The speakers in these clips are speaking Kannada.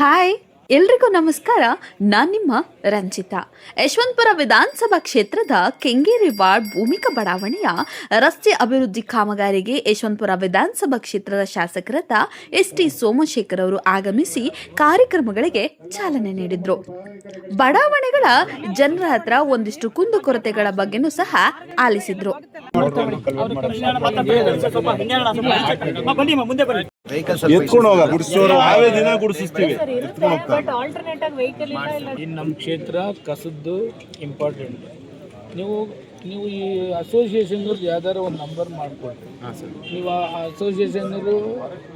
ಹಾಯ್ ಎಲ್ರಿಗೂ ನಮಸ್ಕಾರ. ನಾನು ನಿಮ್ಮ ರಂಜಿತಾ. ಯಶವಂತಪುರ ವಿಧಾನಸಭಾ ಕ್ಷೇತ್ರದ ಕೆಂಗೇರಿ ವಾರ್ಡ್ ಭೂಮಿಕ ಬಡಾವಣೆಯ ರಸ್ತೆ ಅಭಿವೃದ್ಧಿ ಕಾಮಗಾರಿಗೆ ಯಶವಂತಪುರ ವಿಧಾನಸಭಾ ಕ್ಷೇತ್ರದ ಶಾಸಕರಾದ ಎಸ್ ಟಿ ಸೋಮಶೇಖರ್ ಅವರು ಆಗಮಿಸಿ ಕಾರ್ಯಕ್ರಮಗಳಿಗೆ ಚಾಲನೆ ನೀಡಿದ್ರು. ಬಡಾವಣೆಗಳ ಜನರ ಹತ್ರ ಒಂದಿಷ್ಟು ಕುಂದುಕೊರತೆಗಳ ಬಗ್ಗೆನೂ ಸಹ ಆಲಿಸಿದ್ರು. ಬನ್ನಿ ಅಮ್ಮ, ಮುಂದೆ ಬನ್ನಿ ಎತ್ಕೊಂಡು ಹೋಗ ಗುಡಿಸೋರು ನಾವೇ ದಿನ ಗುಡಿಸ್ತೀವಿ ಬಟ್ ಆಲ್ಟರ್ನೇಟ್ ಆಗಿ ವೆಹಿಕಲ್ ಇಲ್ಲ ಇಲ್ಲ. ಇನ್ನು ನಮ್ಮ ಕ್ಷೇತ್ರ ಕಸದ್ದು ಇಂಪಾರ್ಟೆಂಟ್ ನೀವು ನೀವು ಈ ಅಸೋಸಿಯೇಷನ್ ಯಾವ್ದಾರ ಒಂದು ನಂಬರ್ ಮಾಡಿಕೊಡ್ರಿ ನೀವು ಆ ಅಸೋಸಿಯೇಷನ್ನವರು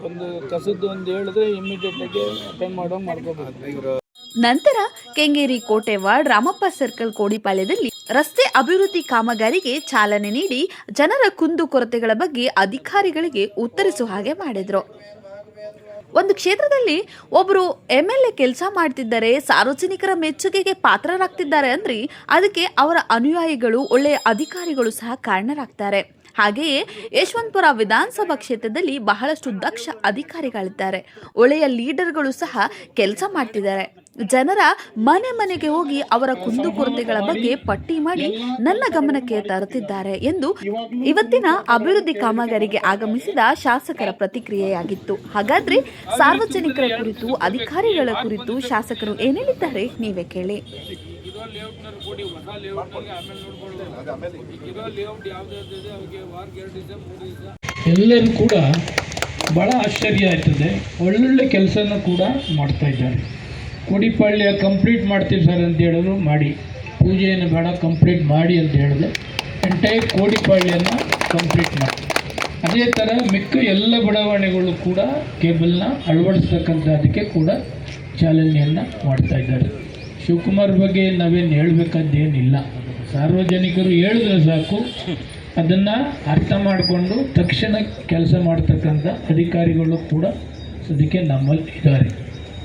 ಒಂದು ಕಸದ್ದು ಒಂದು ಹೇಳಿದ್ರೆ ಇಮಿಡಿಯೇಟಾಗಿ ಅಟೆಂಡ್ ಮಾಡೋ ಮಾಡ್ಕೋಬೇಕು ನಂತರ ಕೆಂಗೇರಿ ಕೋಟೆ ವಾರ್ಡ್ ರಾಮಪ್ಪ ಸರ್ಕಲ್ ಕೋಡಿಪಾಳ್ಯದಲ್ಲಿ ರಸ್ತೆ ಅಭಿವೃದ್ಧಿ ಕಾಮಗಾರಿಗೆ ಚಾಲನೆ ನೀಡಿ ಜನರ ಕುಂದು ಕೊರತೆಗಳ ಬಗ್ಗೆ ಅಧಿಕಾರಿಗಳಿಗೆ ಉತ್ತರಿಸುವ ಹಾಗೆ ಮಾಡಿದ್ರು. ಒಂದು ಕ್ಷೇತ್ರದಲ್ಲಿ ಒಬ್ಬರು ಎಂ ಎಲ್ ಎ ಕೆಲಸ ಮಾಡ್ತಿದ್ದಾರೆ ಸಾರ್ವಜನಿಕರ ಮೆಚ್ಚುಗೆಗೆ ಪಾತ್ರರಾಗ್ತಿದ್ದಾರೆ ಅಂದ್ರೆ ಅದಕ್ಕೆ ಅವರ ಅನುಯಾಯಿಗಳು, ಒಳ್ಳೆಯ ಅಧಿಕಾರಿಗಳು ಸಹ ಕಾರಣರಾಗ್ತಾರೆ. ಹಾಗೆಯೇ ಯಶವಂತಪುರ ವಿಧಾನಸಭಾ ಕ್ಷೇತ್ರದಲ್ಲಿ ಬಹಳಷ್ಟು ದಕ್ಷ ಅಧಿಕಾರಿಗಳಿದ್ದಾರೆ. ಒಳ್ಳೆಯ ಲೀಡರ್ಗಳು ಸಹ ಕೆಲಸ ಮಾಡ್ತಿದ್ದಾರೆ. ಜನರ ಮನೆ ಮನೆಗೆ ಹೋಗಿ ಅವರ ಕುಂದುಕೊರತೆಗಳ ಬಗ್ಗೆ ಪಟ್ಟಿ ಮಾಡಿ ನನ್ನ ಗಮನಕ್ಕೆ ತರುತ್ತಿದ್ದಾರೆ ಎಂದು ಇವತ್ತಿನ ಅಭಿವೃದ್ಧಿ ಕಾಮಗಾರಿಗೆ ಆಗಮಿಸಿದ ಶಾಸಕರ ಪ್ರತಿಕ್ರಿಯೆಯಾಗಿತ್ತು. ಹಾಗಾದ್ರೆ ಸಾರ್ವಜನಿಕರ ಕುರಿತು, ಅಧಿಕಾರಿಗಳ ಕುರಿತು ಶಾಸಕರು ಏನೇಳಿದ್ದಾರೆ ನೀವೇ ಕೇಳಿ. ಎಲ್ಲರೂ ಕೂಡ ಬಹಳ ಆಶ್ಚರ್ಯ ಆಯ್ತದೆ. ಒಳ್ಳೊಳ್ಳೆ ಕೆಲಸನ ಕೂಡ ಮಾಡ್ತಾ ಇದ್ದಾರೆ. ಕೋಡಿಪಾಳ್ಯ ಕಂಪ್ಲೀಟ್ ಮಾಡ್ತೀವಿ ಸರ್ ಅಂತ ಹೇಳಿದ್ರು, ಮಾಡಿ. ಪೂಜೆಯನ್ನು ಬೇಡ, ಕಂಪ್ಲೀಟ್ ಮಾಡಿ ಅಂತ ಹೇಳಿದೆ ಎಂಟೈರ್ ಕೋಡಿಪಾಳ್ಯನ ಕಂಪ್ಲೀಟ್ ಮಾಡಿ. ಅದೇ ಥರ ಮಿಕ್ಕ ಎಲ್ಲ ಬಡಾವಣೆಗಳು ಕೂಡ ಕೇಬಲ್ನ ಅಳವಡಿಸ್ತಕ್ಕಂಥದ್ದಕ್ಕೆ ಕೂಡ ಚಾಲನೆಯನ್ನು ಮಾಡ್ತಾ ಇದ್ದಾರೆ. ಶಿವಕುಮಾರ್ ಬಗ್ಗೆ ನಾವೇನು ಹೇಳಬೇಕಾದ್ದೇನಿಲ್ಲ ಸಾರ್ವಜನಿಕರು ಹೇಳಿದ್ರೆ ಸಾಕು. ಅದನ್ನು ಅರ್ಥ ಮಾಡಿಕೊಂಡು ತಕ್ಷಣ ಕೆಲಸ ಮಾಡ್ತಕ್ಕಂಥ ಅಧಿಕಾರಿಗಳು ಕೂಡ ಅದಕ್ಕೆ ನಮ್ಮಲ್ಲಿ ಇದ್ದಾರೆ.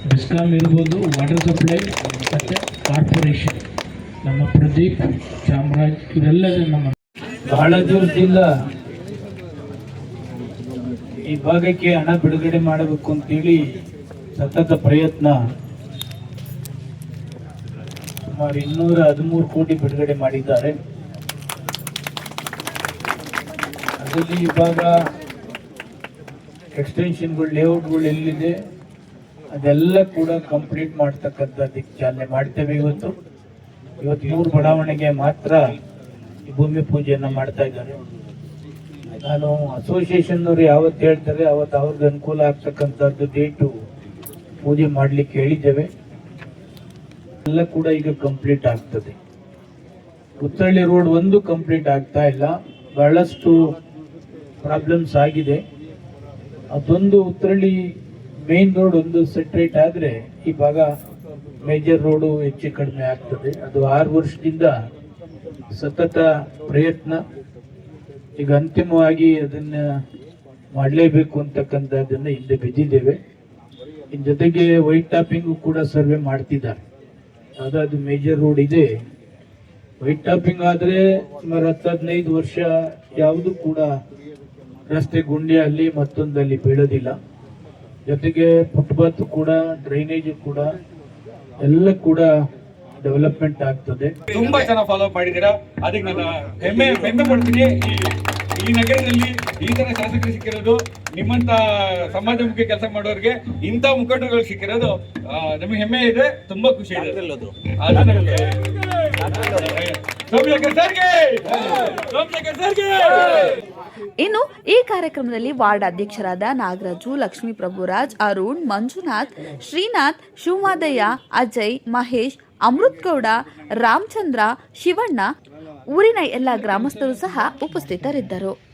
ಬೆಸ್ಕಾಮ್ ಇರ್ಬೋದು ವಾಟರ್ ಸಪ್ಲೈ ಮತ್ತು ಕಾರ್ಪೊರೇಷನ್ ನಮ್ಮ ಪ್ರದೀಪ್ ಚಾಮರಾಜ್ ಇವೆಲ್ಲ ನಮ್ಮ ಬಹಳ ದಿವಸದಿಂದ ಈ ಭಾಗಕ್ಕೆ ಹಣ ಬಿಡುಗಡೆ ಮಾಡಬೇಕು ಅಂತೇಳಿ ಸತತ ಪ್ರಯತ್ನ. ಸುಮಾರು ಇನ್ನೂರ ಹದಿಮೂರು ಕೋಟಿ ಬಿಡುಗಡೆ ಮಾಡಿದ್ದಾರೆ. ಅದರಲ್ಲಿ ಇವಾಗ ಎಕ್ಸ್ಟೆನ್ಷನ್ಗಳು ಲೇಔಟ್ಗಳು ಎಲ್ಲಿದೆ? ಅದೆಲ್ಲ ಕೂಡ ಕಂಪ್ಲೀಟ್ ಮಾಡ್ತಕ್ಕಂಥದ್ದಕ್ಕೆ ಚಾಲನೆ ಮಾಡ್ತೇವೆ ಇವತ್ತು. ಇವತ್ತು ಮೂರು ಬಡಾವಣೆಗೆ ಮಾತ್ರ ಭೂಮಿ ಪೂಜೆಯನ್ನು ಮಾಡ್ತಾ ಇದ್ದಾರೆ. ನಾನು ಅಸೋಸಿಯೇಷನ್ನವರು ಯಾವತ್ತು ಹೇಳ್ತಾರೆ, ಅವತ್ತು ಅವ್ರಿಗೆ ಅನುಕೂಲ ಆಗ್ತಕ್ಕಂಥದ್ದು ಡೇಟು ಪೂಜೆ ಮಾಡಲಿಕ್ಕೆ ಹೇಳಿದ್ದೇವೆ. ಎಲ್ಲ ಕೂಡ ಈಗ ಕಂಪ್ಲೀಟ್ ಆಗ್ತದೆ. ಉತ್ತರಳ್ಳಿ ರೋಡ್ ಒಂದು ಕಂಪ್ಲೀಟ್ ಆಗ್ತಾ ಇಲ್ಲ. ಬಹಳಷ್ಟು ಪ್ರಾಬ್ಲಮ್ಸ್ ಆಗಿದೆ. ಅದೊಂದು ಉತ್ತರಳ್ಳಿ ಮೇನ್ ರೋಡ್ ಒಂದು ಸೆಟ್ರೇಟ್ ಆದ್ರೆ ಈ ಭಾಗ ಮೇಜರ್ ರೋಡು ಹೆಚ್ಚು ಕಡಿಮೆ ಆಗ್ತದೆ. ಅದು ಆರು ವರ್ಷದಿಂದ ಸತತ ಪ್ರಯತ್ನ. ಈಗ ಅಂತಿಮವಾಗಿ ಅದನ್ನ ಮಾಡಲೇಬೇಕು ಅಂತಕ್ಕಂಥದ್ದನ್ನ ಹಿಂದೆ ಬಿದ್ದಿದ್ದೇವೆ. ಇನ್ನು ಜೊತೆಗೆ ವೈಟ್ ಟಾಪಿಂಗು ಕೂಡ ಸರ್ವೆ ಮಾಡ್ತಿದ್ದಾರೆ. ಯಾವ್ದಾದ್ರು ಮೇಜರ್ ರೋಡ್ ಇದೆ. ವೈಟ್ ಟಾಪಿಂಗ್ ಆದ್ರೆ ಸುಮಾರು ಹತ್ತು, ಹದಿನೈದು ವರ್ಷ ಯಾವುದು ಕೂಡ ರಸ್ತೆ ಗುಂಡಿಯಲ್ಲಿ ಮತ್ತೊಂದಲ್ಲಿ ಬೀಳೋದಿಲ್ಲ. ಜೊತೆಗೆ ಫುಟ್ಪಾತ್ ಕೂಡ ಡ್ರೈನೇಜ್ ಕೂಡ ಎಲ್ಲ ಕೂಡ ಡೆವಲಪ್ಮೆಂಟ್ ಆಗ್ತದೆ. ತುಂಬಾ ಜನ ಫಾಲೋ ಮಾಡಿದ್ದೀರಾ? ಅದಕ್ಕೆ ನಾನು ಹೆಮ್ಮೆ ಹೆಮ್ಮೆ ಪಡ್ತೀನಿ ಈ ಈ ನಗರದಲ್ಲಿ ಈ ತರ ಶಾಸಕರು ಸಿಕ್ಕಿರೋದು ನಿಮ್ಮಂತ ಸಮಾಜಮುಖಿ ಕೆಲಸ ಮಾಡೋರಿಗೆ ಇಂಥ ಮುಖಂಡರುಗಳು ಸಿಕ್ಕಿರೋದು ನಮಗೆ ಹೆಮ್ಮೆ ಇದೆ ತುಂಬಾ ಖುಷಿ ಇದೆ. ಸೋಮಶೇಖರ್ ಸರ್ಗೆ! ಸೋಮಶೇಖರ್ ಸರ್ಗೆ! ಇನ್ನು ಈ ಕಾರ್ಯಕ್ರಮದಲ್ಲಿ ವಾರ್ಡ್ ಅಧ್ಯಕ್ಷರಾದ ನಾಗರಾಜು, ಲಕ್ಷ್ಮೀ ಪ್ರಭುರಾಜ್, ಅರುಣ್, ಮಂಜುನಾಥ್, ಶ್ರೀನಾಥ್, ಶಿವಮಾದಯ್ಯ, ಅಜಯ್, ಮಹೇಶ್, ಅಮೃತ್ ಗೌಡ, ರಾಮಚಂದ್ರ, ಶಿವಣ್ಣ, ಊರಿನ ಎಲ್ಲ ಗ್ರಾಮಸ್ಥರು ಸಹ ಉಪಸ್ಥಿತರಿದ್ದರು.